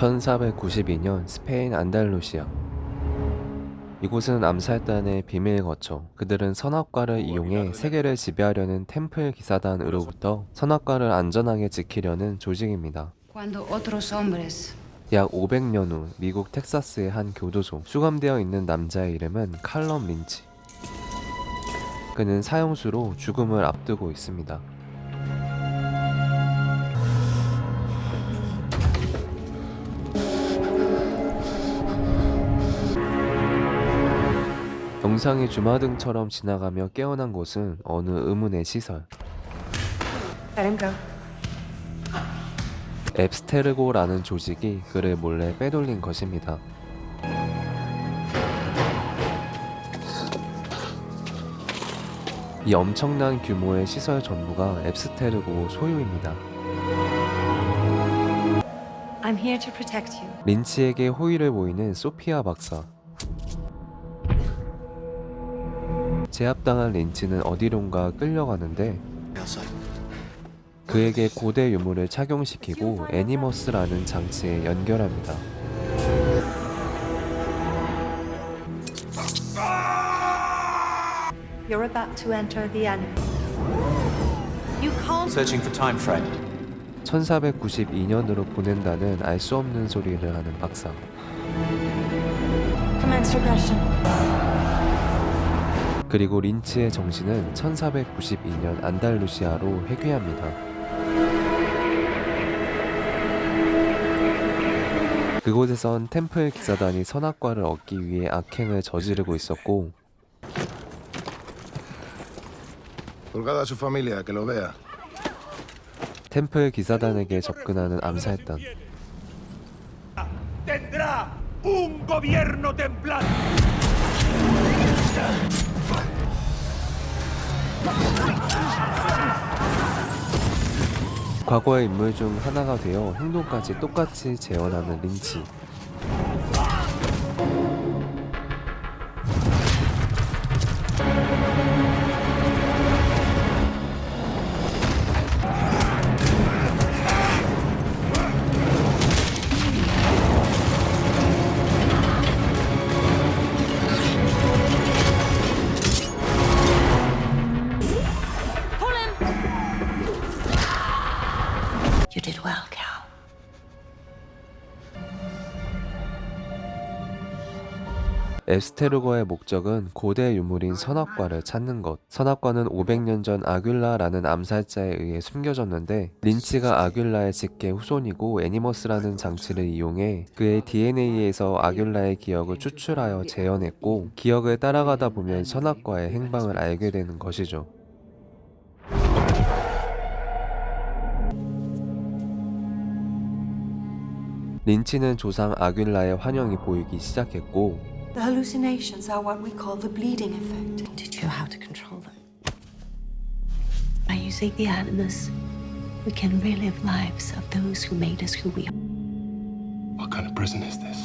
1492년 스페인 안달루시아 이곳은 암살단의 비밀 거처. 그들은 선악과를 이용해 세계를 지배하려는 템플 기사단으로부터 선악과를 안전하게 지키려는 조직입니다. 약 500년 후 미국 텍사스의 한 교도소 수감되어 있는 남자의 이름은 칼럼 린치. 그는 사형수로 죽음을 앞두고 있습니다. 영상이 주마등처럼 지나가며 깨어난 곳은 어느 의문의 시설. 앱스테르고라는 조직이 그를 몰래 빼돌린 것입니다. 이 엄청난 규모의 시설 전부가 앱스테르고 소유입니다. I'm here to protect you. 린치에게 호의를 보이는 소피아 박사. 제압당한 린치는 어디론가 끌려가는데 그에게 고대 유물을 착용시키고 애니머스라는 장치에 연결합니다. You're about to enter the enemy. You can't. Searching for time, friend. 1492년으로 보낸다는 알 수 없는 소리를 하는 박사. Commence regression. 그리고 린치의 정신은 1492년 안달루시아로 회귀합니다. 그곳에선 템플 기사단이 선악과를 얻기 위해 악행을 저지르고 있었고. 템플 기사단에게 접근하는 암살단 과거의 인물 중 하나가 되어 행동까지 똑같이 재현하는 린치 에스테르거의 목적은 고대 유물인 선악과를 찾는 것. 선악과는 500년 전 아귤라라는 암살자에 의해 숨겨졌는데 린치가 아귤라의 직계 후손이고 애니머스라는 장치를 이용해 그의 DNA에서 아귤라의 기억을 추출하여 재현했고 기억을 따라가다 보면 선악과의 행방을 알게 되는 것이죠. 린치는 조상 아귤라의 환영이 보이기 시작했고 The hallucinations are what we call the bleeding effect. Did you know how to control them? By using the animus, we can relive lives of those who made us who we are. What kind of prison is this?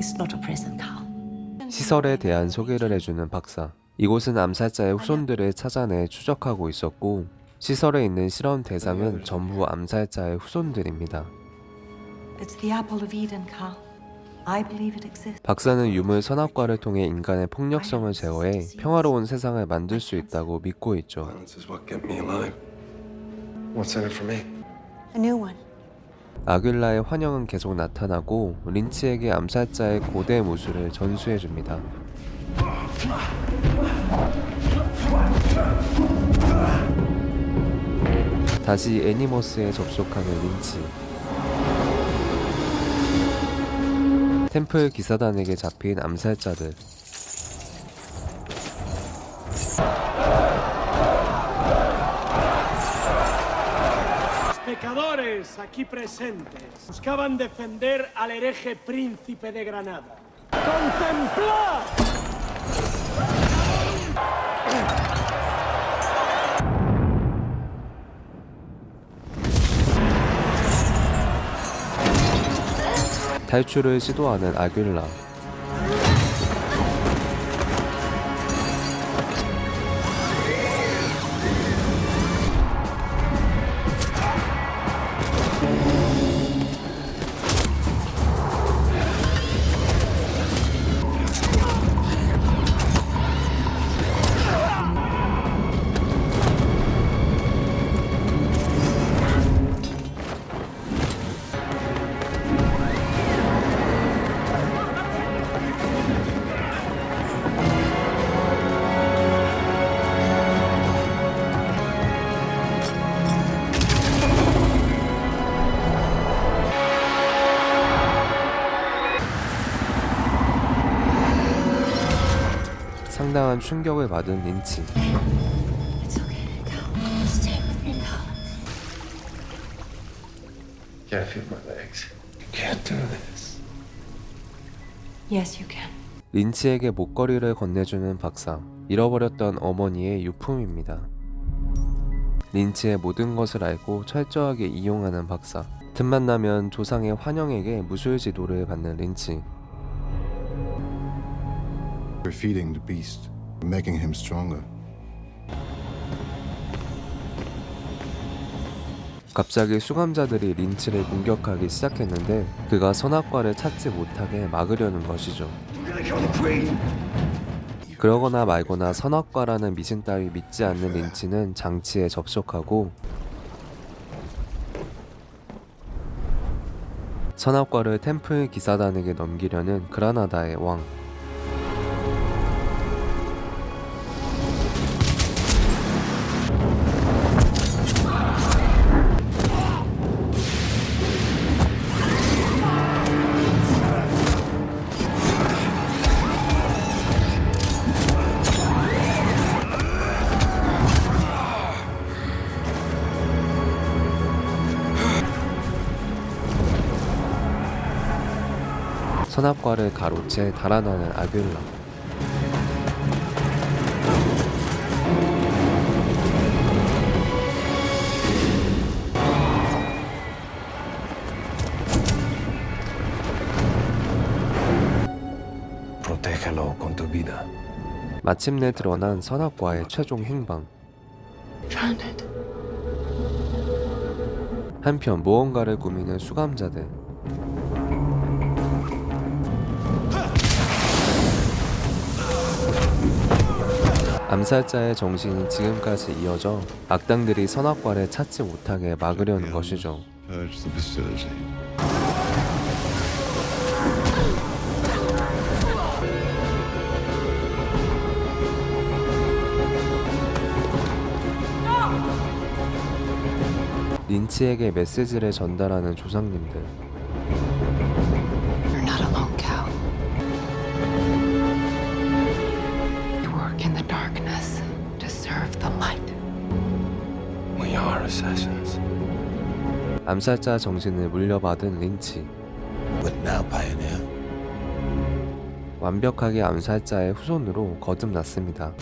It's not a prison, Carl. 시설에 대한 소개를 해주는 박사. 이곳은 암살자의 후손들을 찾아내 추적하고 있었고, 시설에 있는 실험 대상은 전부 암살자의 후손들입니다. It's the apple of Eden, Carl. 박사는 유물 선악과를 통해 인간의 폭력성을 제거해 평화로운 세상을 만들 수 있다고 믿고 있죠. Violence is what kept me alive. What's in it for me? A new one. 아귤라의 환영은 계속 나타나고 린치에게 암살자의 고대 무술을 전수해 줍니다. 다시 애니머스에 접속하는 린치. 템플 기사단에게 잡힌 암살자들. Los pecadores aquí presentes buscaban defender al hereje príncipe de Granada. ¡Contemplad! 탈출을 시도하는 아귤라. 상당한 충격을 받은 린치. It's okay, Cal. Stay with me, Cal. Can't feel my legs. You can't do this. Yes, you can. 린치에게 목걸이를 건네주는 박사. 잃어버렸던 어머니의 유품입니다. 린치의 모든 것을 알고 철저하게 이용하는 박사. 틈만 나면 조상의 환영에게 무술 지도를 받는 린치. We're feeding the beast, making him stronger. 갑자기 수감자들이 린치를 공격하기 시작했는데 그가 선악과를 찾지 못하게 막으려는 것이죠. 그러거나 말거나 선악과라는 미신 따위 믿지 않는 린치는 장치에 접속하고 선악과를 템플 기사단에게 넘기려는 그라나다의 왕. 선악과를 가로채 달아나는 아귤라. 마침내 드러난 선악과의 최종 행방. 한편 무언가를 꾸미는 수감자들. 암살자의 정신이 지금까지 이어져 악당들이 선악과를 찾지 못하게 막으려는 것이죠. 린치에게 메시지를 전달하는 조상님들. Assassins. 암살자 정신을 물려받은 린치. But now, Pioneer. 완벽하게 암살자의 후손으로 거듭났습니다.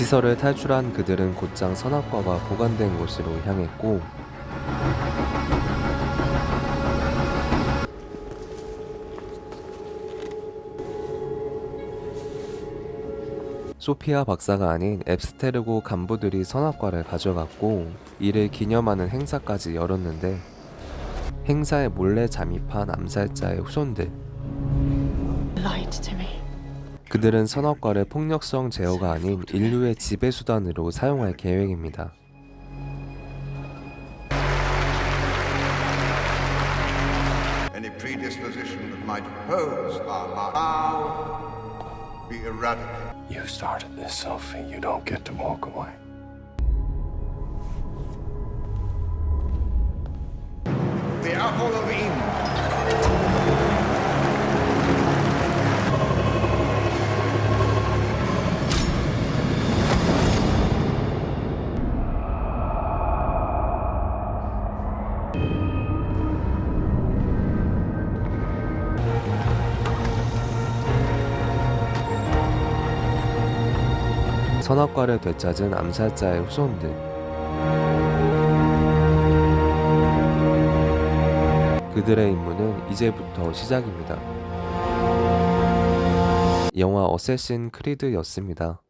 시설을 탈출한 그들은 곧장 선악과가 보관된 곳으로 향했고 소피아 박사가 아닌 앱스테르고 간부들이 선악과를 가져갔고 이를 기념하는 행사까지 열었는데 행사에 몰래 잠입한 암살자의 후손들. 그들은 선악과를 폭력성 제어가 아닌 인류의 지배 수단으로 사용할 계획입니다. Any predisposition that might oppose our march now be eradicated. You started this, Sophie. You don't get to walk away. 선악과를 되찾은 암살자의 후손들. 그들의 임무는 이제부터 시작입니다. 영화 어쌔신 크리드였습니다.